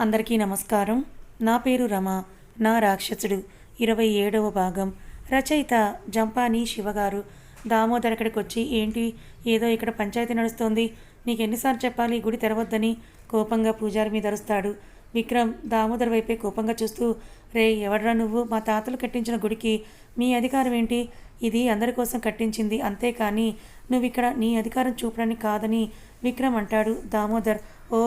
అందరికీ నమస్కారం. నా పేరు రమ నా రాక్షసుడు. ఇరవై ఏడవ భాగం. రచయిత జంపాని శివగారు దామోదర్ ఇక్కడికి వచ్చి ఏంటి? ఏదో ఇక్కడ పంచాయతీ నడుస్తోంది. నీకు ఎన్నిసార్లు చెప్పాలి? గుడి తెరవద్దని కోపంగా పూజారి మీద అరుస్తాడు. విక్రమ్ దామోదర్ వైపే కోపంగా చూస్తూ రే ఎవడ్రా నువ్వు? మా తాతలు కట్టించిన గుడికి మీ అధికారం ఏంటి? ఇది అందరి కోసం కట్టించింది అంతేకాని నువ్వు ఇక్కడ నీ అధికారం చూపడానికి కాదని విక్రమ్ అంటాడు. దామోదర్ ఓ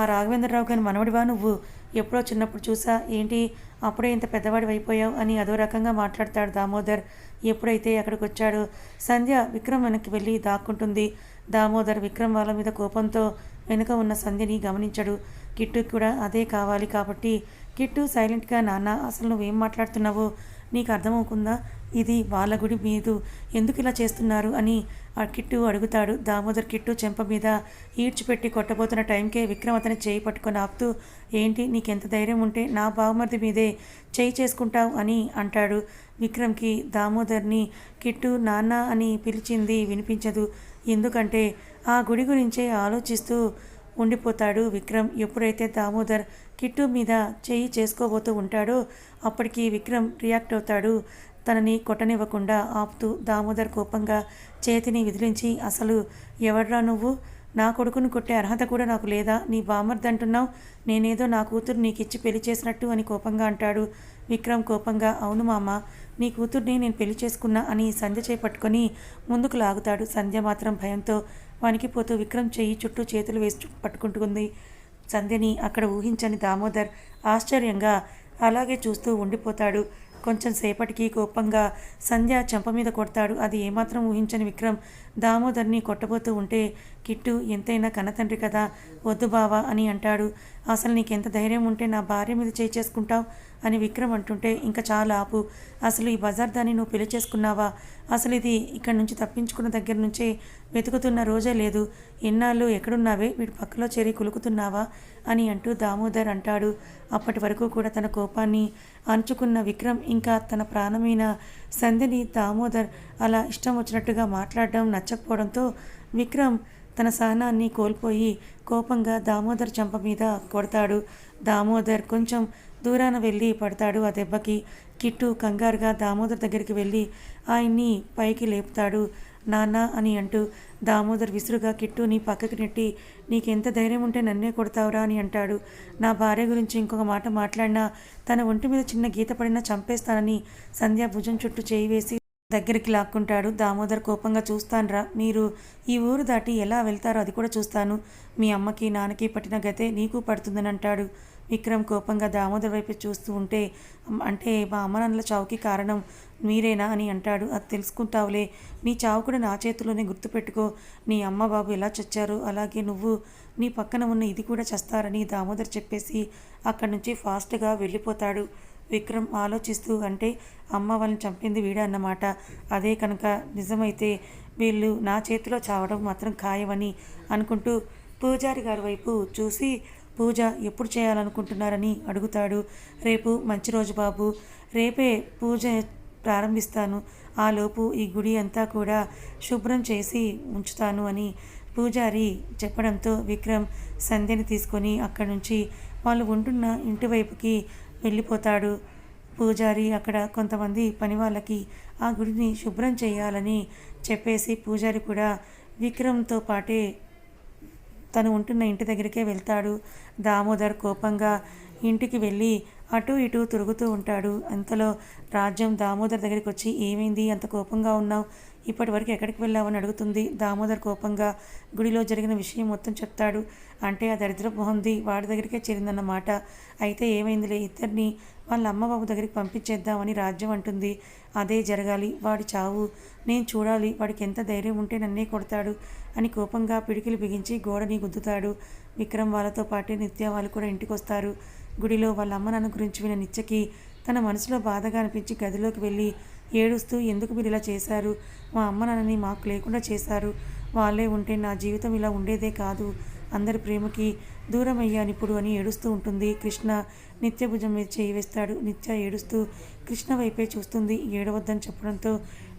ఆ రాఘవేంద్రరావు గారి మనవడివా నువ్వు? ఎప్పుడో చిన్నప్పుడు చూసా. ఏంటి? అప్పుడే ఇంత పెద్దవాడి అయిపోయావు అని అదో రకంగా మాట్లాడతాడు దామోదర్. ఎప్పుడైతే అక్కడికి వచ్చాడు సంధ్య విక్రమ్ వెనక్కి వెళ్ళి దాక్కుంటుంది. దామోదర్ విక్రమ్ వాళ్ళ మీద కోపంతో వెనుక ఉన్న సంధ్యని గమనించడు. కిట్టు కూడా అదే కావాలి కాబట్టి కిట్టు సైలెంట్గా నాన్న అసలు నువ్వేం మాట్లాడుతున్నావు? నీకు అర్థమవుతుందా? ఇది వాళ్ళ గుడి మీదు ఎందుకు ఇలా చేస్తున్నారు అని ఆ కిట్టు అడుగుతాడు. దామోదర్ కిట్టు చెంప మీద ఈడ్చిపెట్టి కొట్టబోతున్న టైంకే విక్రమ్ అతని చేయి పట్టుకొని ఆపుతూ ఏంటి? నీకెంత ధైర్యం ఉంటే నా బావమరిది మీదే చేయి చేసుకుంటావు అని అంటాడు. విక్రమ్కి దామోదర్ని కిట్టు నాన్న అని పిలిచింది వినిపించదు. ఎందుకంటే ఆ గుడి గురించే ఆలోచిస్తూ ఉండిపోతాడు. విక్రమ్ ఎప్పుడైతే దామోదర్ కిట్టు మీద చేయి చేసుకోబోతూ ఉంటాడో అప్పటికి విక్రమ్ రియాక్ట్ అవుతాడు. తనని కొట్టనివ్వకుండా ఆపుతూ దామోదర్ కోపంగా చేతిని విదిలించి అసలు ఎవడ్రా నువ్వు? నా కొడుకును కొట్టే అర్హత కూడా నాకు లేదా? నీ బామర్ది అంటున్నావు? నేనేదో నా కూతురు నీకిచ్చి పెళ్ళి చేసినట్టు అని కోపంగా అంటాడు. విక్రమ్ కోపంగా అవును మామ నీ కూతుర్ని నేను పెళ్ళి చేసుకున్నా అని సంధ్య చేపట్టుకొని ముందుకు లాగుతాడు. సంధ్య మాత్రం భయంతో వణికిపోతూ విక్రమ్ చెయ్యి చుట్టూ చేతులు వేసి పట్టుకుంటుంది. సంధ్యని అక్కడ ఊహించని దామోదర్ ఆశ్చర్యంగా అలాగే చూస్తూ ఉండిపోతాడు. కొంచెం సేపటికి కోపంగా సంధ్య చెంప మీద కొడతాడు. అది ఏమాత్రం ఊహించని విక్రమ్ దామోదర్ని కొట్టబోతూ ఉంటే కిట్టు ఎంతైనా కన్నతండ్రి కదా వద్దు బావా అని అంటాడు. అసలు నీకెంత ధైర్యం ఉంటే నా భార్య మీద చేయి చేసుకుంటావు? అని విక్రమ్ అంటుంటే ఇంకా చాలా ఆపు. అసలు ఈ బజార్ దాన్ని నువ్వు పెళ్ళి చేసుకున్నావా? అసలు ఇది ఇక్కడ నుంచి తప్పించుకున్న దగ్గర నుంచే వెతుకుతున్న రోజే లేదు. ఎన్నాళ్ళు ఎక్కడున్నావే? వీడి పక్కలో చేరి కులుకుతున్నావా? అని అంటూ దామోదర్ అంటాడు. అప్పటి వరకు కూడా తన కోపాన్ని అంచుకున్న విక్రమ్ ఇంకా తన ప్రాణమైన సంధిని దామోదర్ అలా ఇష్టం వచ్చినట్టుగా మాట్లాడడం నచ్చకపోవడంతో విక్రమ్ తన సహనాన్ని కోల్పోయి కోపంగా దామోదర్ చంప మీద కొడతాడు. దామోదర్ కొంచెం దూరాన వెళ్ళి పడతాడు ఆ దెబ్బకి. కిట్టు కంగారుగా దామోదర్ దగ్గరికి వెళ్ళి ఆయన్ని పైకి లేపుతాడు. నాన్న అని అంటూ దామోదర్ విసురుగా కిట్టుని పక్కకి నెట్టి నీకెంత ధైర్యం ఉంటే నన్నే కొడతావురా అని అంటాడు. నా భార్య గురించి ఇంకొక మాట మాట్లాడినా తన ఒంటి మీద చిన్న గీత పడినా చంపేస్తానని సంధ్యా భుజం చుట్టూ చేయి వేసి దగ్గరికి లాక్కుంటాడు. దామోదర్ కోపంగా చూస్తాన్రా మీరు ఈ ఊరు దాటి ఎలా వెళ్తారో అది కూడా చూస్తాను. మీ అమ్మకి నాన్నకి పట్టిన గతే నీకు పడుతుందని అంటాడు విక్రమ్ కోపంగా. దామోదర్ వైపు చూస్తూ ఉంటే అంటే మా అమ్మ నాన్నల చావుకి కారణం మీరేనా అని అంటాడు. అది తెలుసుకుంటావులే. నీ చావు కూడా నా చేతిలోనే గుర్తుపెట్టుకో. నీ అమ్మ బాబు ఎలా చచ్చారు అలాగే నువ్వు నీ పక్కన ఉన్న ఇది కూడా చస్తారని దామోదర్ చెప్పేసి అక్కడి నుంచి ఫాస్ట్గా వెళ్ళిపోతాడు. విక్రమ్ ఆలోచిస్తూ అంటే అమ్మ వాళ్ళని చంపింది వీడే అన్నమాట. అదే కనుక నిజమైతే వీళ్ళు నా చేతిలో చావడం మాత్రం ఖాయమని అనుకుంటూ పూజారి గారి వైపు చూసి పూజ ఎప్పుడు చేయాలనుకుంటున్నారని అడుగుతాడు. రేపు మంచి రోజు బాబు. రేపే పూజ ప్రారంభిస్తాను. ఆలోపు ఈ గుడి అంతా కూడా శుభ్రం చేసి ఉంచుతాను అని పూజారి చెప్పడంతో విక్రమ్ సంధ్యని తీసుకొని అక్కడి నుంచి వాళ్ళు ఉంటున్న ఇంటి వైపుకి వెళ్ళిపోతాడు. పూజారి అక్కడ కొంతమంది పని వాళ్ళకి ఆ గుడిని శుభ్రం చేయాలని చెప్పేసి పూజారి కూడా విక్రమ్తో పాటే తను ఉంటున్న ఇంటి దగ్గరికే వెళ్తాడు. దామోదర్ కోపంగా ఇంటికి వెళ్ళి అటు ఇటు తిరుగుతూ ఉంటాడు. అంతలో రాజ్యం దామోదర్ దగ్గరికి వచ్చి ఏమైంది? అంత కోపంగా ఉన్నావు? ఇప్పటివరకు ఎక్కడికి వెళ్ళావని అడుగుతుంది దామోదర్ కోపంగా. గుడిలో జరిగిన విషయం మొత్తం చెప్తాడు. అంటే ఆ దరిద్ర మొహంది వాడి దగ్గరికే చేరిందన్నమాట. అయితే ఏమైందిలే? ఇద్దరిని వాళ్ళ అమ్మబాబు దగ్గరికి పంపించేద్దామని రాజ్యం అంటుంది. అదే జరగాలి. వాడి చావు. నేను చూడాలి. వాడికి ఎంత ధైర్యం ఉంటే నన్నే కొడతాడు అని కోపంగా పిడికిలు బిగించి గోడని గుద్దుతాడు. విక్రమ్ వాళ్ళతో పాటే నిత్య వాళ్ళు కూడా ఇంటికి వస్తారు గుడిలో వాళ్ళ అమ్మ నాన్న గురించి విన నిత్యకి తన మనసులో బాధగా అనిపించి గదిలోకి వెళ్ళి ఏడుస్తూ ఎందుకు మీరు ఇలా చేశారు? మా అమ్మ నాన్నని మాకు లేకుండా చేశారు. వాళ్ళే ఉంటే నా జీవితం ఇలా ఉండేదే కాదు. అందరి ప్రేమకి దూరం అయ్యాను ఇప్పుడు అని ఏడుస్తూ ఉంటుంది. కృష్ణ నిత్య భుజం మీద చేయి వేస్తాడు. నిత్య ఏడుస్తూ కృష్ణ వైపే చూస్తుంది. ఏడవద్దని చెప్పడంతో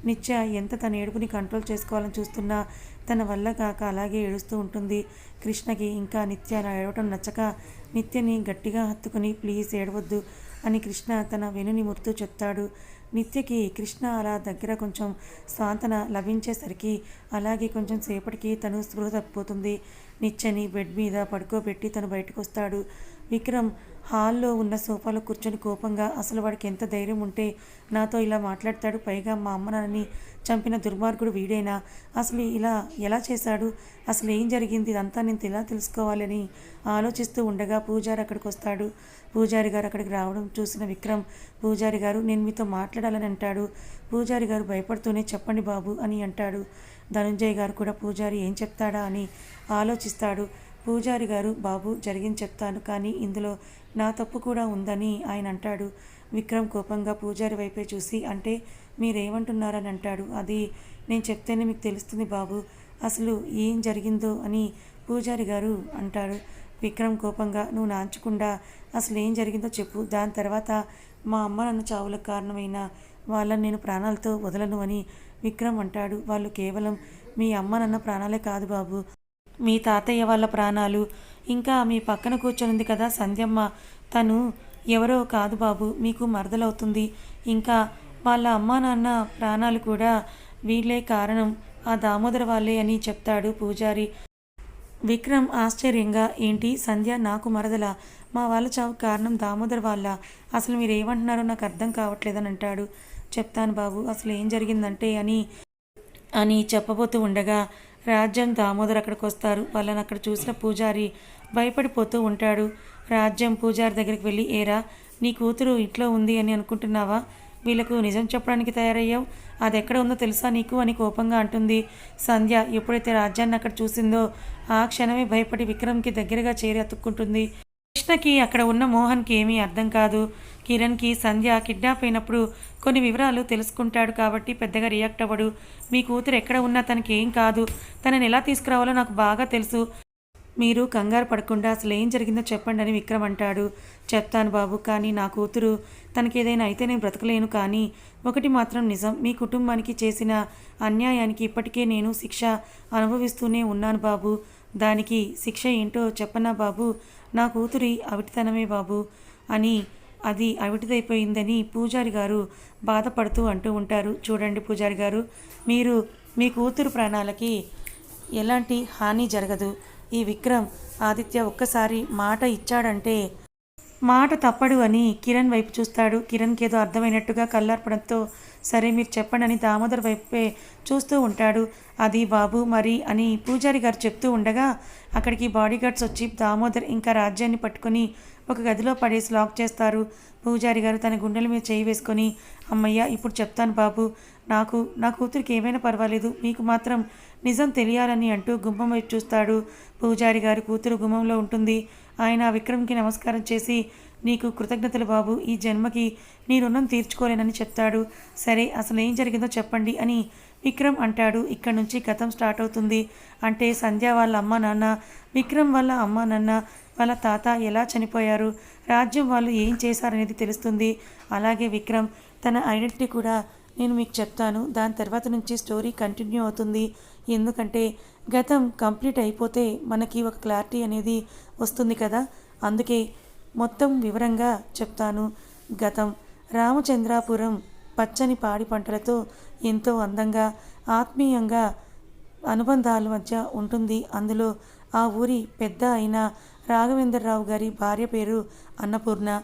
నిత్య ఎంత తన ఏడుపుని కంట్రోల్ చేసుకోవాలని చూస్తున్నా తన వల్ల కాక అలాగే ఏడుస్తూ ఉంటుంది. కృష్ణకి ఇంకా నిత్య అలా ఏడవటం నచ్చక నిత్యని గట్టిగా హత్తుకుని ప్లీజ్ ఏడవద్దు అని కృష్ణ తన వెనుని మురుతూ చెప్తాడు. నిత్యకి కృష్ణ అలా దగ్గర కొంచెం సాంతన లభించేసరికి అలాగే కొంచెం సేపటికి తను స్పృహ తప్పిపోతుంది. నిత్యని బెడ్ మీద పడుకోబెట్టి తను బయటకు వస్తాడు విక్రమ్ హాల్లో ఉన్న సోఫాలో కూర్చొని కోపంగా అసలు వాడికి ఎంత ధైర్యం ఉంటే నాతో ఇలా మాట్లాడతాడు? పైగా మా అమ్మ నాన్నని చంపిన దుర్మార్గుడు వీడేనా? అసలు ఇలా ఎలా చేశాడు? అసలు ఏం జరిగింది? ఇదంతా నేను ఎలా తెలుసుకోవాలని ఆలోచిస్తూ ఉండగా పూజారి అక్కడికి వస్తాడు. పూజారి గారు అక్కడికి రావడం చూసిన విక్రమ్ పూజారి గారు నేను మీతో మాట్లాడాలని అంటాడు. పూజారి గారు భయపడుతూనే చెప్పండి బాబు అని అంటాడు. ధనుంజయ్ గారు కూడా పూజారి ఏం చెప్తాడా? అని ఆలోచిస్తాడు. పూజారి గారు బాబు జరిగింది చెప్తాను కానీ ఇందులో నా తప్పు కూడా ఉందని ఆయన అంటాడు విక్రమ్ కోపంగా పూజారి వైపే చూసి అంటే మీరేమంటున్నారని అంటాడు అది నేను చెప్తేనే మీకు తెలుస్తుంది బాబు. అసలు ఏం జరిగిందో అని పూజారి గారు అంటాడు. విక్రమ్ కోపంగా నువ్వు నాంచకుండా అసలు ఏం జరిగిందో చెప్పు. దాని తర్వాత మా అమ్మ నన్ను చావులకు కారణమైన వాళ్ళని నేను ప్రాణాలతో వదలను అని విక్రమ్ అంటాడు. వాళ్ళు కేవలం మీ అమ్మ నన్న ప్రాణాలే కాదు బాబు. మీ తాతయ్య వాళ్ళ ప్రాణాలు. ఇంకా మీ పక్కన కూర్చొనింది కదా సంధ్యమ్మ. తను ఎవరో కాదు బాబు. మీకు మరదలవుతుంది. ఇంకా వాళ్ళ అమ్మా నాన్న ప్రాణాలు కూడా వీళ్ళే కారణం. ఆ దామోదర వాళ్ళే అని చెప్తాడు పూజారి. విక్రమ్ ఆశ్చర్యంగా ఏంటి సంధ్య నాకు మరదల? మా వాళ్ళ చావు కారణం దామోదర్ వాళ్ళ. అసలు మీరు ఏమంటున్నారో నాకు అర్థం కావట్లేదని అంటాడు. చెప్తాను బాబు అసలు ఏం జరిగిందంటే అని అని చెప్పబోతూ ఉండగా రాజ్యం దామోదర్ అక్కడికి వస్తారు. వాళ్ళని అక్కడ చూసిన పూజారి భయపడిపోతూ ఉంటాడు. రాజ్యం పూజారి దగ్గరికి వెళ్ళి ఏరా నీ కూతురు ఇంట్లో ఉంది అని అనుకుంటున్నావా? వీళ్ళకు నిజం చెప్పడానికి తయారయ్యావు? అది ఎక్కడ ఉందో తెలుసా నీకు? అని కోపంగా అంటుంది. సంధ్య ఎప్పుడైతే రాజ్యాన్ని అక్కడ చూసిందో ఆ క్షణమే భయపడి విక్రమ్కి దగ్గరగా చేరి అతుక్కుంటుంది. కృష్ణకి అక్కడ ఉన్న మోహన్కి ఏమీ అర్థం కాదు. కిరణ్కి సంధ్య కిడ్నాప్ అయినప్పుడు కొన్ని వివరాలు తెలుసుకుంటాడు కాబట్టి పెద్దగా రియాక్ట్ అవ్వడు. మీ కూతురు ఎక్కడ ఉన్నా తనకి ఏం కాదు. తనని ఎలా తీసుకురావాలో నాకు బాగా తెలుసు. మీరు కంగారు పడకుండా అసలు ఏం జరిగిందో చెప్పండి అని విక్రమ్ అంటాడు. చెప్తాను బాబు కానీ నా కూతురు తనకి ఏదైనా అయితే నేను బ్రతకలేను. కానీ ఒకటి మాత్రం నిజం మీ కుటుంబానికి చేసిన అన్యాయానికి ఇప్పటికే నేను శిక్ష అనుభవిస్తూనే ఉన్నాను బాబు. దానికి శిక్ష ఏంటో చెప్పనా బాబు? నా కూతురి అవిటితనమే బాబు అని అది అవిటిదైపోయిందని పూజారి గారు బాధపడుతూ అంటూ ఉంటారు. చూడండి పూజారి గారు మీరు మీ కూతురు ప్రాణాలకి ఎలాంటి హాని జరగదు. ఈ విక్రమ్ ఆదిత్య ఒక్కసారి మాట ఇచ్చాడంటే మాట తప్పడు అని కిరణ్ వైపు చూస్తాడు. కిరణ్కి ఏదో అర్థమైనట్టుగా కళ్ళార్పడంతో సరే మీరు చెప్పండి అని దామోదర్ వైపే చూస్తూ ఉంటాడు. అది బాబు మరి అని పూజారి గారు చెప్తూ ఉండగా అక్కడికి బాడీగార్డ్స్ వచ్చి దామోదర్ ఇంకా రాజ్యాన్ని పట్టుకొని ఒక గదిలో పడేసి లాక్ చేస్తారు. పూజారి గారు తన గుండెల మీద చేయి వేసుకొని అమ్మయ్య ఇప్పుడు చెప్తాను బాబు. నాకు నా కూతురికి ఏమైనా పర్వాలేదు. మీకు మాత్రం నిజం తెలియాలని అంటూ గుమ్మం వైపు చూస్తాడు. పూజారి గారి కూతురు గుమ్మంలో ఉంటుంది. ఆయన విక్రమ్కి నమస్కారం చేసి నీకు కృతజ్ఞతలు బాబు ఈ జన్మకి నీ రుణం తీర్చుకోలేనని చెప్తాడు. సరే అసలు ఏం జరిగిందో చెప్పండి అని విక్రమ్ అంటాడు. ఇక్కడ నుంచి గతం స్టార్ట్ అవుతుంది. అంటే సంధ్య వాళ్ళ అమ్మ నాన్న విక్రమ్ వాళ్ళ అమ్మ నాన్న వాళ్ళ తాత ఎలా చనిపోయారు రాజ్యం వాళ్ళు ఏం చేశారనేది తెలుస్తుంది. అలాగే విక్రమ్ తన ఐడెంటిటీ కూడా నేను మీకు చెప్తాను. దాని తర్వాత నుంచి స్టోరీ కంటిన్యూ అవుతుంది. ఎందుకంటే గతం కంప్లీట్ అయిపోతే మనకి ఒక క్లారిటీ అనేది వస్తుంది కదా. అందుకే మొత్తం వివరంగా చెప్తాను. గతం రామచంద్రాపురం పచ్చని పాడి పంటలతో ఎంతో అందంగా ఆత్మీయంగా అనుబంధాల మధ్య ఉంటుంది. అందులో ఆ ఊరి పెద్ద అయిన రాఘవేంద్రరావు గారి భార్య పేరు అన్నపూర్ణ.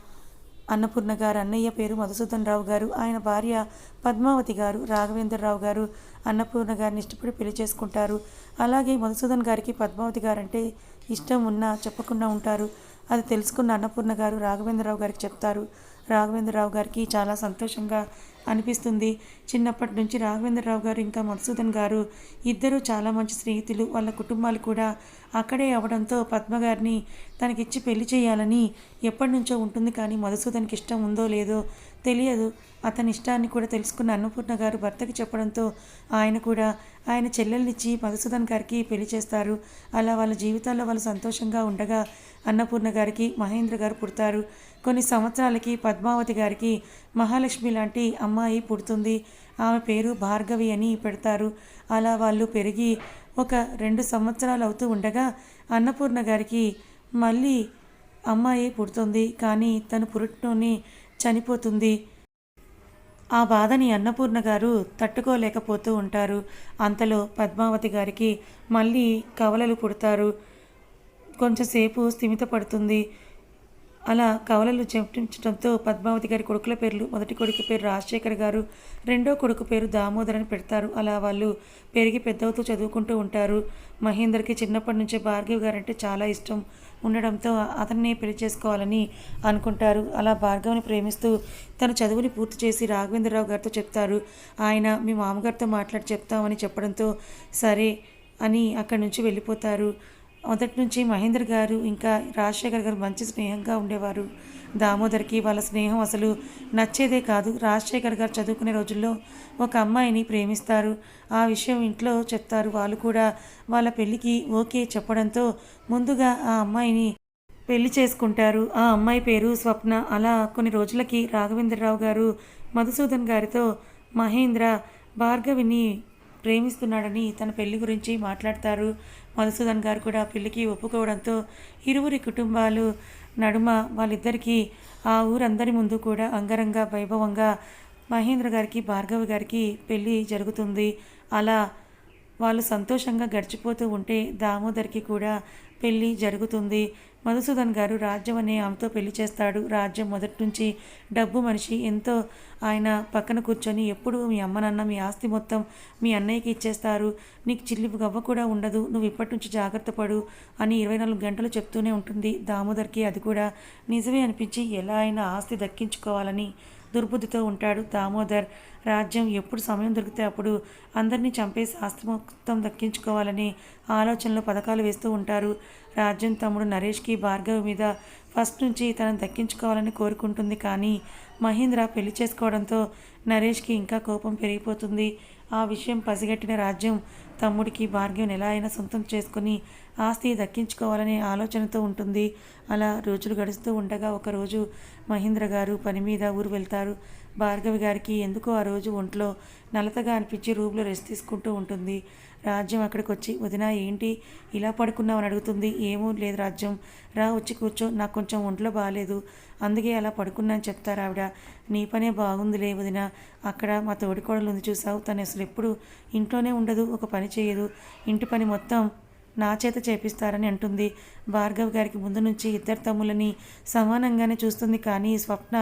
అన్నపూర్ణ గారు అన్నయ్య పేరు మధుసూదన్ రావు గారు ఆయన భార్య పద్మావతి గారు రాఘవేంద్రరావు గారు అన్నపూర్ణ గారిని ఇష్టపడి పెళ్ళి చేసుకుంటారు. అలాగే మధుసూదన్ గారికి పద్మావతి గారు అంటే ఇష్టం ఉన్నా చెప్పకుండా ఉంటారు. అది తెలుసుకున్న అన్నపూర్ణ గారు రాఘవేంద్రరావు గారికి చెప్తారు. రాఘవేంద్రరావు గారికి చాలా సంతోషంగా అనిపిస్తుంది. చిన్నప్పటి నుంచి రాఘవేంద్రరావు గారు ఇంకా మధుసూదన్ గారు ఇద్దరు చాలా మంచి స్నేహితులు. వాళ్ళ కుటుంబాలు కూడా అక్కడే అవడంతో పద్మ గారిని తనకిచ్చి పెళ్ళి చేయాలని ఎప్పటి నుంచో ఉంటుంది కానీ మధుసూదన్కి ఇష్టం ఉందో లేదో తెలియదు. అతని ఇష్టాన్ని కూడా తెలుసుకున్న అన్నపూర్ణ గారు భర్తకి చెప్పడంతో ఆయన కూడా ఆయన చెల్లెల్నిచ్చి మధుసూదన్ గారికి పెళ్ళి చేస్తారు. అలా వాళ్ళ జీవితాల్లో వాళ్ళు సంతోషంగా ఉండగా అన్నపూర్ణ గారికి మహేంద్ర గారు పుడతారు. కొన్ని సంవత్సరాలకి పద్మావతి గారికి మహాలక్ష్మి లాంటి అమ్మాయి పుడుతుంది. ఆమె పేరు భార్గవి అని పెడతారు. అలా వాళ్ళు పెరిగి ఒక రెండు సంవత్సరాలు అవుతూ ఉండగా అన్నపూర్ణ గారికి మళ్ళీ అమ్మాయి పుడుతుంది. కానీ తను పురుట్లోనే చనిపోతుంది. ఆ బాధని అన్నపూర్ణ గారు తట్టుకోలేకపోతూ ఉంటారు. అంతలో పద్మావతి గారికి మళ్ళీ కవలలు పుడతారు. కొంచెంసేపు స్థిమిత పడుతుంది అలా కవలలు చెప్పించడంతో పద్మావతి గారి కొడుకుల పేర్లు మొదటి కొడుకు పేరు రాజశేఖర్ గారు రెండో కొడుకు పేరు దామోదర్ అని పెడతారు. అలా వాళ్ళు పెరిగి పెద్దవుతూ చదువుకుంటూ ఉంటారు. మహేందర్కి చిన్నప్పటి నుంచే భార్గవి గారు అంటే చాలా ఇష్టం ఉండడంతో అతన్ని పెళ్ళి చేసుకోవాలని అనుకుంటారు. అలా భార్గవిని ప్రేమిస్తూ తన చదువుని పూర్తి చేసి రాఘవేంద్రరావు గారితో చెప్తారు. ఆయన మీ మామగారితో మాట్లాడి చెప్తామని చెప్పడంతో సరే అని అక్కడి నుంచి వెళ్ళిపోతారు. మొదటి నుంచి మహేంద్ర గారు ఇంకా రాజశేఖర్ గారు మంచి స్నేహంగా ఉండేవారు. దామోదర్కి వాళ్ళ స్నేహం అసలు నచ్చేదే కాదు. రాజశేఖర్ గారు చదువుకునే రోజుల్లో ఒక అమ్మాయిని ప్రేమిస్తారు. ఆ విషయం ఇంట్లో చెప్తారు. వాళ్ళు కూడా వాళ్ళ పెళ్ళికి ఓకే చెప్పడంతో ముందుగా ఆ అమ్మాయిని పెళ్ళి చేసుకుంటారు. ఆ అమ్మాయి పేరు స్వప్న. అలా కొన్ని రోజులకి రాఘవేంద్రరావు గారు మధుసూదన్ గారితో మహేంద్ర భార్గవిని ప్రేమిస్తున్నాడని తన పెళ్ళి గురించి మాట్లాడతారు. మధుసూదన్ గారు కూడా పెళ్ళికి ఒప్పుకోవడంతో ఇరువురి కుటుంబాలు నడుమ వాళ్ళిద్దరికీ ఆ ఊరందరి ముందు కూడా అంగరంగ వైభవంగా మహేంద్ర గారికి భార్గవి గారికి పెళ్ళి జరుగుతుంది. అలా వాళ్ళు సంతోషంగా గడిచిపోతూ ఉంటే దామోదర్కి కూడా పెళ్ళి జరుగుతుంది. మధుసూదన్ గారు రాజ్యం అనే ఆమెతో పెళ్ళి చేస్తాడు. రాజ్యం మొదటి నుంచి డబ్బు మనిషి. ఎంతో ఆయన పక్కన కూర్చొని ఎప్పుడు మీ అమ్మ నాన్న మీ ఆస్తి మొత్తం మీ అన్నయ్యకి ఇచ్చేస్తారు. నీకు చిల్లి గవ్వ కూడా ఉండదు. నువ్వు ఇప్పటి నుంచి జాగ్రత్త పడు అని ఇరవై నాలుగు గంటలు చెప్తూనే ఉంటుంది దామోదర్కి. అది కూడా నిజమే అనిపించి ఎలా అయినా ఆస్తి దక్కించుకోవాలని దుర్బుద్ధితో ఉంటాడు. దామోదర్ రాజ్యం ఎప్పుడు సమయం దొరికితే అప్పుడు అందరినీ చంపేసి ఆస్తి మొత్తం దక్కించుకోవాలని ఆలోచనలో పథకాలు వేస్తూ ఉంటారు. రాజ్యం తమ్ముడు నరేష్కి భార్గవి మీద ఫస్ట్ నుంచి తనను దక్కించుకోవాలని కోరుకుంటుంది. కానీ మహేంద్ర పెళ్ళి చేసుకోవడంతో నరేష్కి ఇంకా కోపం పెరిగిపోతుంది. ఆ విషయం పసిగట్టిన రాజ్యం తమ్ముడికి భార్గ్యం ఎలా అయినా సొంతం చేసుకుని ఆస్తి దక్కించుకోవాలనే ఆలోచనతో ఉంటుంది. అలా రోజులు గడుస్తూ ఉండగా ఒకరోజు మహేంద్ర గారు పని మీద ఊరు వెళ్తారు. భార్గవి గారికి ఎందుకో ఆ రోజు ఒంట్లో నలతగా అనిపించి రూమ్లో రెస్ట్ తీసుకుంటూ ఉంటుంది. రాజ్యం అక్కడికి వచ్చి వదిన ఏంటి? ఇలా పడుకున్నావు అని అడుగుతుంది. ఏమో లేదు రాజ్యం. రా వచ్చి కూర్చో. నాకు కొంచెం ఒంట్లో బాగాలేదు అందుకే అలా పడుకున్నాను చెప్తారు ఆవిడ. నీ పనే బాగుందిలే వదిన. అక్కడ మా తోడికోడలు ఉంది చూసావు. తను అసలు ఎప్పుడు ఇంట్లోనే ఉండదు. ఒక పని చేయదు. ఇంటి పని మొత్తం నా చేత చేపిస్తారని అంటుంది. భార్గవ్ గారికి ముందు నుంచి ఇద్దరు తమ్ములని సమానంగానే చూస్తుంది. కానీ స్వప్న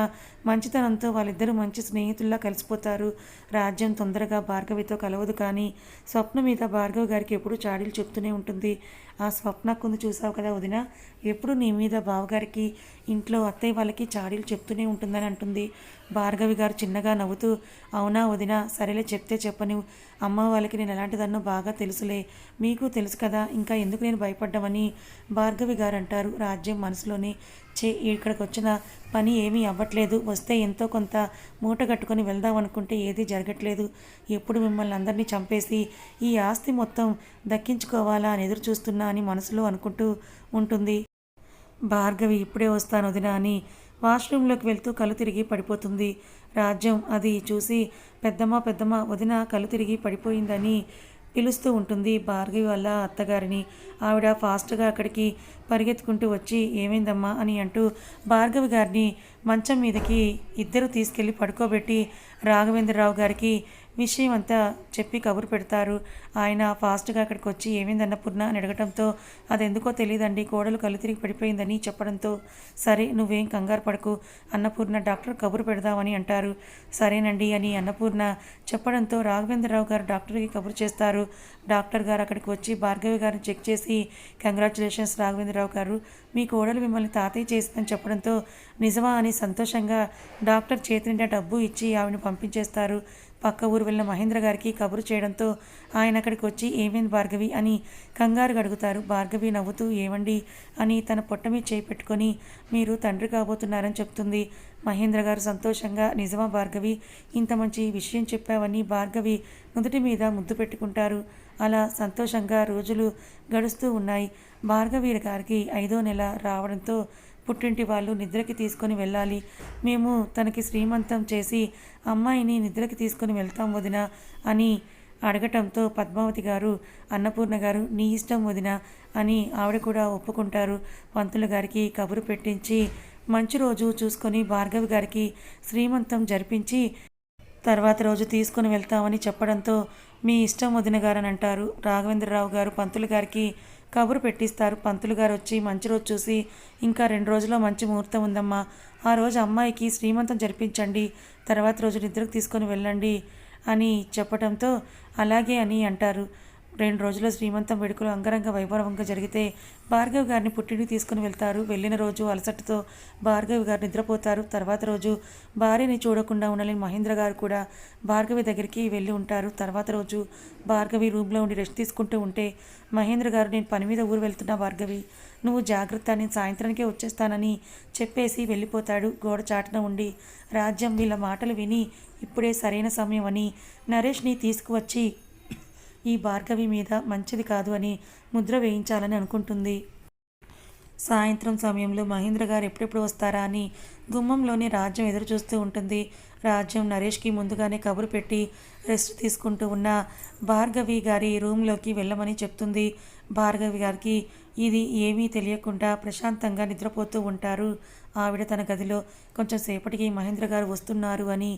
మంచితనంతో వాళ్ళిద్దరూ మంచి స్నేహితుల్లా కలిసిపోతారు. రాజ్యం తొందరగా భార్గవితో కలవదు కానీ స్వప్న మీద భార్గవ్ గారికి ఎప్పుడూ చాడీలు చెప్తూనే ఉంటుంది. ఆ స్వప్న కొందు చూసావు కదా వదిన? ఎప్పుడు నీ మీద బావగారికి ఇంట్లో అత్తయ్య వాళ్ళకి చాడీలు చెప్తూనే ఉంటుందని అంటుంది. భార్గవి గారు చిన్నగా నవ్వుతూ అవునా వదినా సరేలే చెప్తే చెప్పని అమ్మ వాళ్ళకి నేను ఎలాంటిదన్నో బాగా తెలుసులే. మీకు తెలుసు కదా ఇంకా ఎందుకు నేను భయపడ్డామని భార్గవి గారు అంటారు. రాజ్యం మనసులోనే చే ఇక్కడికి వచ్చిన పని ఏమీ అవ్వట్లేదు. వస్తే ఎంతో కొంత మూట కట్టుకొని వెళ్దాం అనుకుంటే ఏదీ జరగట్లేదు. ఎప్పుడు మిమ్మల్ని అందరినీ చంపేసి ఈ ఆస్తి మొత్తం దక్కించుకోవాలా అని ఎదురు చూస్తున్నా అని మనసులో అనుకుంటూ ఉంటుంది. భార్గవి ఇప్పుడే వస్తాను వదినా అని వాష్రూమ్లోకి వెళ్తూ కళ్ళు తిరిగి పడిపోతుంది. రాజ్యం అది చూసి పెద్దమ్మ పెద్దమ్మ వదిన కళ్ళు తిరిగి పడిపోయిందని పిలుస్తూ ఉంటుంది భార్గవి వాళ్ళ అత్తగారిని. ఆవిడ ఫాస్ట్గా అక్కడికి పరిగెత్తుకుంటూ వచ్చి ఏమైందమ్మా? అని అంటూ భార్గవి గారిని మంచం మీదకి ఇద్దరు తీసుకెళ్ళి పడుకోబెట్టి రాఘవేంద్రరావు గారికి విషయం అంతా చెప్పి కబురు పెడతారు. ఆయన ఫాస్ట్గా అక్కడికి వచ్చి ఏమైంది అన్నపూర్ణ అని అడగడంతో అది ఎందుకో తెలియదండి కోడలు కళ్ళు తిరిగి పడిపోయిందని చెప్పడంతో సరే నువ్వేం కంగారు పడకు. అన్నపూర్ణ డాక్టర్ కబురు పెడదామని అంటారు. సరేనండి అని అన్నపూర్ణ చెప్పడంతో రాఘవేంద్రరావు గారు డాక్టర్కి కబురు చేస్తారు. డాక్టర్ గారు అక్కడికి వచ్చి భార్గవి గారిని చెక్ చేసి కంగ్రాచులేషన్స్ రాఘవేంద్రరావు గారు. మీ కోడలు మిమ్మల్ని తాతయ్య చేసిందని చెప్పడంతో నిజమా అని సంతోషంగా డాక్టర్ చేతి నిండా డబ్బు ఇచ్చి ఆవిడని పంపించేస్తారు. పక్క ఊరు వెళ్ళిన మహేంద్ర గారికి కబురు చేయడంతో ఆయన అక్కడికి వచ్చి ఏమైంది భార్గవి? అని కంగారు అడుగుతారు. భార్గవి నవ్వుతూ ఏమండి అని తన పొట్ట మీద చేయి పెట్టుకొని మీరు తండ్రి కాబోతున్నారని చెప్తుంది. మహేంద్ర గారు సంతోషంగా నిజమా భార్గవి? ఇంత మంచి విషయం చెప్పావని భార్గవి నుదుటి మీద ముద్దు పెట్టుకుంటారు. అలా సంతోషంగా రోజులు గడుస్తూ ఉన్నాయి. భార్గవి గారికి ఐదో నెల రావడంతో పుట్టింటి వాళ్ళు నిద్రకి తీసుకొని వెళ్ళాలి. మేము తనకి శ్రీమంతం చేసి అమ్మాయిని నిద్రకి తీసుకొని వెళ్తాం వదిన అని అడగటంతో పద్మావతి గారు అన్నపూర్ణ గారు నీ ఇష్టం వదిన అని ఆవిడ కూడా ఒప్పుకుంటారు. పంతులు గారికి కబురు పెట్టించి మంచి రోజు చూసుకొని భార్గవి గారికి శ్రీమంతం జరిపించి తర్వాత రోజు తీసుకుని వెళ్తామని చెప్పడంతో మీ ఇష్టం వదిన గారని అంటారు. రాఘవేంద్రరావు గారు పంతులు గారికి కబురు పెట్టిస్తారు. పంతులు గారు వచ్చి మంచి రోజు చూసి ఇంకా రెండు రోజుల్లో మంచి ముహూర్తం ఉందమ్మా. ఆ రోజు అమ్మాయికి శ్రీమంతం జరిపించండి తర్వాత రోజు నిద్రకు తీసుకొని వెళ్ళండి అని చెప్పడంతో అలాగే అని అంటారు. రెండు రోజుల్లో శ్రీమంతం వేడుకలు అంగరంగ వైభవంగా జరిగితే భార్గవి గారిని పుట్టింటికి తీసుకుని వెళ్తారు. వెళ్ళిన రోజు అలసటతో భార్గవి గారు నిద్రపోతారు. తర్వాత రోజు భార్యని చూడకుండా ఉండలేని మహేంద్ర గారు కూడా భార్గవి దగ్గరికి వెళ్ళి ఉంటారు. తర్వాత రోజు భార్గవి రూమ్లో ఉండి రెస్ట్ తీసుకుంటూ ఉంటే మహేంద్ర గారు నేను పని మీద ఊరు వెళ్తున్నా భార్గవి. నువ్వు జాగ్రత్త. నేను సాయంత్రానికే వచ్చేస్తానని చెప్పేసి వెళ్ళిపోతాడు. గోడ చాటున ఉండి రాజ్యం వీళ్ళ మాటలు విని ఇప్పుడే సరైన సమయం అని నరేష్ని తీసుకువచ్చి ఈ భార్గవి మీద మంచిది కాదు అని ముద్ర వేయించాలని అనుకుంటుంది. సాయంత్రం సమయంలో మహేంద్ర గారు ఎప్పుడెప్పుడు వస్తారా అని గుమ్మంలోనే రాజ్యం ఎదురు చూస్తూ ఉంటుంది. రాజ్యం నరేష్కి ముందుగానే కబురు పెట్టి రెస్ట్ తీసుకుంటూ ఉన్న భార్గవి గారి రూమ్లోకి వెళ్ళమని చెప్తుంది. భార్గవి గారికి ఇది ఏమీ తెలియకుండా ప్రశాంతంగా నిద్రపోతూ ఉంటారు. ఆవిడ తన గదిలో కొంచెం సేపటికి మహేంద్ర గారు వస్తున్నారు అని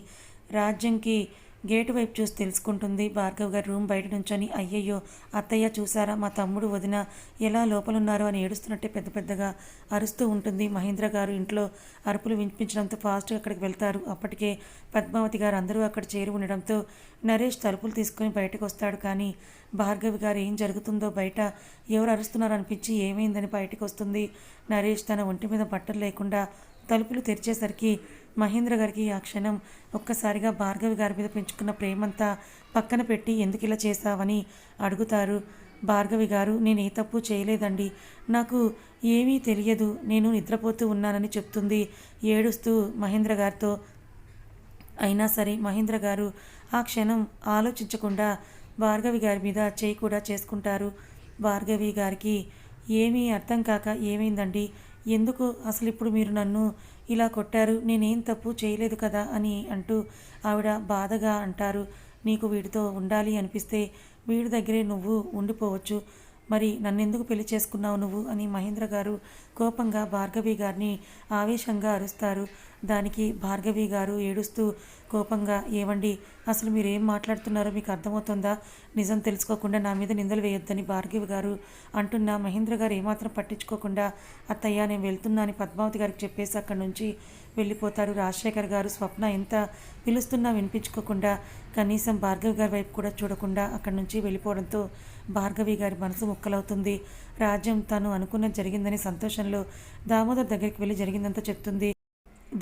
రాజ్యంకి గేటు వైపు చూసి తెలుసుకుంటుంది. భార్గవ్ గారు రూమ్ బయట నుంచొని అయ్యయ్యో అత్తయ్య చూసారా మా తమ్ముడు వదిన ఎలా లోపలున్నారు అని ఏడుస్తున్నట్టే పెద్ద పెద్దగా అరుస్తూ ఉంటుంది. మహేంద్ర గారు ఇంట్లో అరుపులు వినిపించడంతో ఫాస్ట్గా అక్కడికి వెళ్తారు. అప్పటికే పద్మావతి గారు అందరూ అక్కడ చేరి ఉండడంతో నరేష్ తలుపులు తీసుకొని బయటకు వస్తాడు. కానీ భార్గవి గారు ఏం జరుగుతుందో బయట ఎవరు అరుస్తున్నారు అనిపించి ఏమైందని బయటకు వస్తుంది. నరేష్ తన ఒంటి మీద బట్టలు లేకుండా తలుపులు తెరిచేసరికి మహేంద్ర గారికి ఆ క్షణం ఒక్కసారిగా భార్గవి గారి మీద పెంచుకున్న ప్రేమంతా పక్కన పెట్టి ఎందుకు ఇలా చేశావని అడుగుతారు. భార్గవి గారు నేను ఏ తప్పు చేయలేదండి. నాకు ఏమీ తెలియదు. నేను నిద్రపోతూ ఉన్నానని చెప్తుంది. ఏడుస్తూ మహేంద్ర గారితో అయినా సరే మహేంద్ర గారు ఆ క్షణం ఆలోచించకుండా భార్గవి గారి మీద చేయి కూడా చేసుకుంటారు. భార్గవి గారికి ఏమీ అర్థం కాక ఏమైందండి? ఎందుకు అసలు ఇప్పుడు మీరు నన్ను ఇలా కొట్టారు? నేనేం తప్పు చేయలేదు కదా అని అంటూ ఆవిడ బాధగా అంటారు. నీకు వీడితో ఉండాలి అనిపిస్తే వీడి దగ్గరే నువ్వు ఉండిపోవచ్చు. మరి నన్నెందుకు పెళ్ళి చేసుకున్నావు నువ్వు? అని మహేంద్ర గారు కోపంగా భార్గవి గారిని ఆవేశంగా అరుస్తారు. దానికి భార్గవి గారు ఏడుస్తూ కోపంగా ఏవండి? అసలు మీరు ఏం మాట్లాడుతున్నారో మీకు అర్థమవుతుందా? నిజం తెలుసుకోకుండా నా మీద నిందలు వేయొద్దని భార్గవి గారు అంటున్న మహేంద్ర గారు ఏమాత్రం పట్టించుకోకుండా అత్తయ్య నేను వెళ్తున్నా అని పద్మావతి గారికి చెప్పేసి అక్కడి నుంచి వెళ్ళిపోతారు. రాజశేఖర్ గారు స్వప్న ఎంత పిలుస్తున్నా వినిపించుకోకుండా కనీసం భార్గవి గారి వైపు కూడా చూడకుండా అక్కడి నుంచి వెళ్ళిపోవడంతో భార్గవి గారి మనసు ముక్కలవుతుంది. రాజ్యం తను అనుకున్నది జరిగిందని సంతోషంలో దామోదర్ దగ్గరికి వెళ్ళి జరిగిందంతా చెప్తుంది.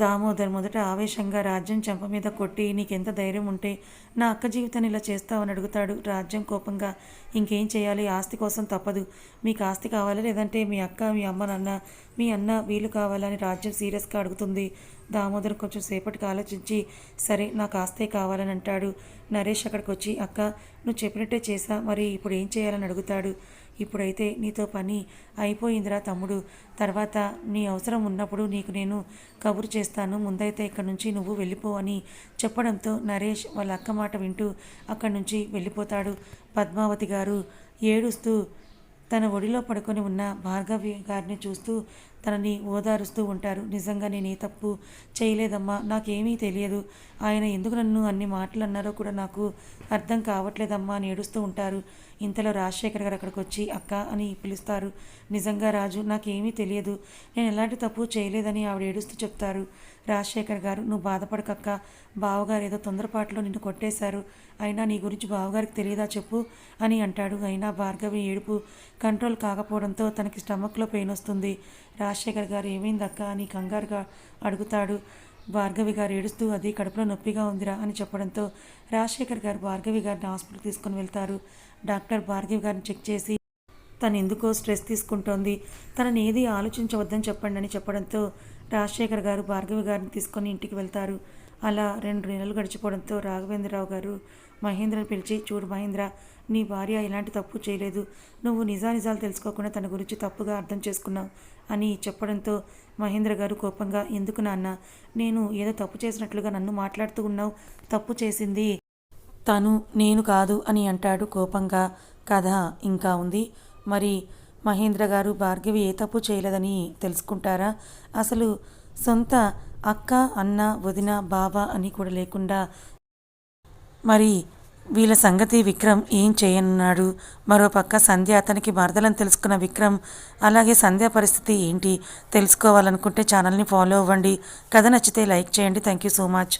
దామోదర్ మొదట ఆవేశంగా రాజ్యం చెంప మీద కొట్టి నీకెంత ధైర్యం ఉంటే నా అక్క జీవితాన్ని ఇలా చేస్తావని అడుగుతాడు. రాజ్యం కోపంగా ఇంకేం చేయాలి? ఆస్తి కోసం తప్పదు. మీకు ఆస్తి కావాలా? లేదంటే మీ అక్క మీ అమ్మ నాన్న మీ అన్న వీలు కావాలని రాజ్యం సీరియస్గా అడుగుతుంది. దామోదర్ కొంచెం సేపటికి ఆలోచించి సరే నాకు ఆస్తే కావాలని అంటాడు. నరేష్ అక్కడికి వచ్చి అక్క నువ్వు చెప్పినట్టే చేసా మరి ఇప్పుడు ఏం చేయాలని అడుగుతాడు? ఇప్పుడైతే నీతో పని అయిపోయిందిరా తమ్ముడు. తర్వాత నీ అవసరం ఉన్నప్పుడు నీకు నేను కబురు చేస్తాను. ముందైతే ఇక్కడ నుంచి నువ్వు వెళ్ళిపో అని చెప్పడంతో నరేష్ వాళ్ళ అక్క మాట వింటూ అక్కడి నుంచి వెళ్ళిపోతాడు. పద్మావతి గారు ఏడుస్తూ తన ఒడిలో పడుకొని ఉన్న భార్గవి గారిని చూస్తూ తనని ఓదారుస్తూ ఉంటారు. నిజంగా నేను ఏ తప్పు చేయలేదమ్మా నాకేమీ తెలియదు. ఆయన ఎందుకు నన్ను అన్ని మాటలు అన్నారో కూడా నాకు అర్థం కావట్లేదమ్మా అని ఏడుస్తూ ఉంటారు. ఇంతలో రాజశేఖర్ గారు అక్కడికి వచ్చి అక్క అని పిలుస్తారు. నిజంగా రాజు నాకేమీ తెలియదు. నేను ఎలాంటి తప్పు చేయలేదని ఆవిడ ఏడుస్తూ చెప్తారు. రాజశేఖర్ గారు నువ్వు బాధపడకక్క. బావగారు ఏదో తొందరపాటులో నిన్ను కొట్టేశారు. అయినా నీ గురించి బావగారికి తెలియదా చెప్పు అని అంటాడు అయినా భార్గవి ఏడుపు. కంట్రోల్ కాకపోవడంతో తనకి స్టమక్లో పెయిన్ వస్తుంది. రాజశేఖర్ గారు ఏమైందక్క? అని కంగారుగా అడుగుతాడు భార్గవి గారు ఏడుస్తూ అది కడుపులో నొప్పిగా ఉందిరా అని చెప్పడంతో రాజశేఖర్ గారు భార్గవి గారిని హాస్పిటల్కి తీసుకొని వెళ్తారు. డాక్టర్ భార్గవి గారిని చెక్ చేసి తను ఎందుకో స్ట్రెస్ తీసుకుంటోంది. తనని ఏది ఆలోచించవద్దని చెప్పండి అని చెప్పడంతో రాజశేఖర్ గారు భార్గవి గారిని తీసుకొని ఇంటికి వెళ్తారు. అలా రెండు నెలలు గడిచిపోవడంతో రాఘవేంద్రరావు గారు మహేంద్రని పిలిచి చూడు మహేంద్ర నీ భార్య ఎలాంటి తప్పు చేయలేదు. నువ్వు నిజానిజాలు తెలుసుకోకుండా తన గురించి తప్పుగా అర్థం చేసుకున్నావు అని చెప్పడంతో మహేంద్ర గారు కోపంగా ఎందుకు నాన్న నేను ఏదో తప్పు చేసినట్లుగా నన్ను మాట్లాడుతూ ఉన్నావు. తప్పు చేసింది తను నేను కాదు అని అంటాడు కోపంగా. కథ ఇంకా ఉంది. మరి మహేంద్ర గారు భార్గవి ఏ తప్పు చేయలేదని తెలుసుకుంటారా? అసలు సొంత అక్క అన్న వదిన బావ అని కూడా లేకుండా మరి వీళ్ళ సంగతి విక్రమ్ ఏం చేయనున్నాడు? మరోపక్క సంధ్య అతనికి వరదలను తెలుసుకున్న విక్రమ్ అలాగే సంధ్య పరిస్థితి ఏంటి? తెలుసుకోవాలనుకుంటే ఛానల్ని ఫాలో అవ్వండి. కథ నచ్చితే లైక్ చేయండి. Thank you so much.